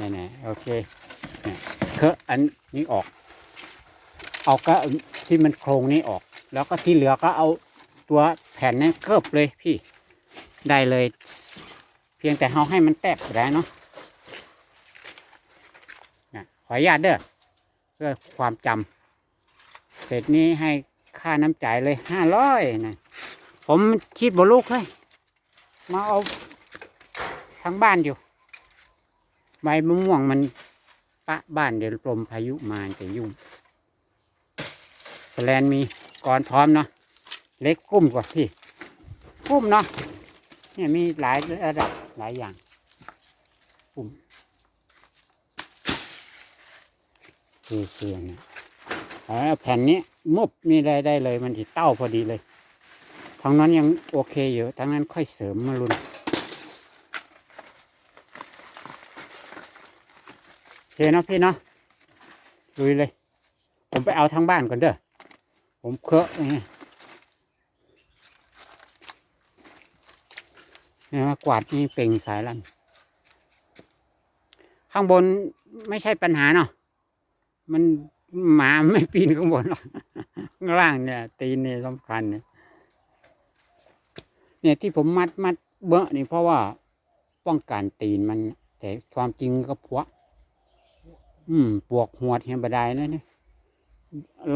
เนี่ยเนี่ยโอเคเนี่ยเคอะอันนี้ออก เอาก็ที่มันโครงนี้ออก แล้วก็ที่เหลือก็เอาตัวแผ่นนี้เกิบเลยพี่ได้เลย เพียงแต่เราให้มันแตกก็ได้เนาะนะขออนุญาตเด้อเพื่อความจำเสร็จนี้ให้ค่าน้ำจ่ายเลยห้าร้อยนะผมคิดบลูกเลยมาเอาทางบ้านอยู่ ใบมะม่วงมันปะบ้านเดี๋ยวลมพายุมาจะยุ่งสแลนมีก่อนพร้อมเนาะเล็กกุ้มกว่าพี่กุ้มเนาะเนี่ยมีหลายระดับหลายอย่างกุ้มคือเสียนะเอแผ่นนี้มุบมีได้ได้เลยมันจะเต้าพอดีเลยทางนั้นยังโอเคอยู่ทางนั้นค่อยเสริมมาลุน โอเคเนาะพี่เนาะลุยเลย ผมไปเอาทางบ้านก่อนเด้อผมเคอะนี่เนี่ยมากวาดนี่เปล่งสายลันข้างบนไม่ใช่ปัญหาเนาะมันหมาไม่ปีนข้างบนหรอกข้างล่างเนี่ย ตีนเนี่ยสำคัญเนี่ยเนี่ยที่ผมมัดมัดเบอะนี่เพราะว่าป้องกันตีนมัน แต่ความจริงก็พว อืมปวกหัวดเฮบดายแล้วเนี่ย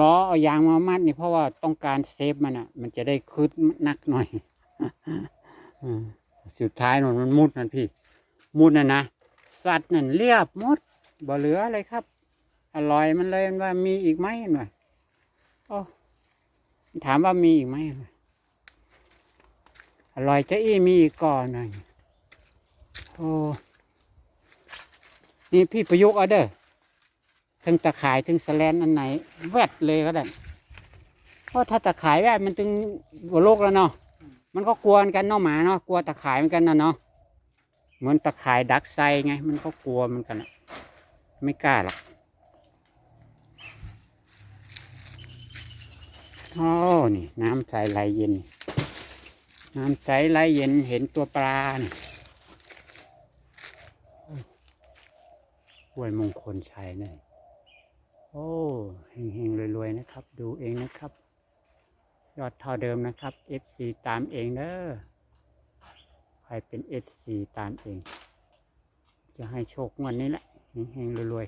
ล้อเอายางมามัดนี่เพราะว่าต้องการเซฟมันอะ มันจะได้คืดนักหน่อยสุดท้ายนนมันมุดนั่นพี่ มุดน่ะนะสัตว์นั่นเรียบมดบ่เหลืออะไรครับ อร่อยมันเลยว่ามีอีกไหมหน่อยโอ้ถามว่ามีอีกไหมหน่อยอร่อยจะอี้มีอีกก่อนหน่อยโอ้นี่พี่ประยุกต์เอาเด้อ ถึงตะข่ายถึงสแลนอันไหน แวดเลยก็ได้เพราะถ้าตะข่ายแวดมันจึงหัวโลกแล้วเนาะมันก็กลัวกันเนาะหมาเนาะกลัวตะข่ายเหมือนกันนะเนาะเหมือนตะข่ายดักไซไง มันก็กลัวเหมือนกันะไม่กล้าหรอกโอ้นี่น้ำใสไหลเย็น น้ำใสไหลเย็นเห็นตัวปลาเนี่ยห้วยมงคลชัยเนี่ย โอ้เฮงๆรวยๆนะครับ ดูเองนะครับ ยอดเท่าเดิมนะครับ FC ตามเองเด้อใครเป็น FC ตามเอง จะให้โชคงวดนนี้แหละเฮงๆรวย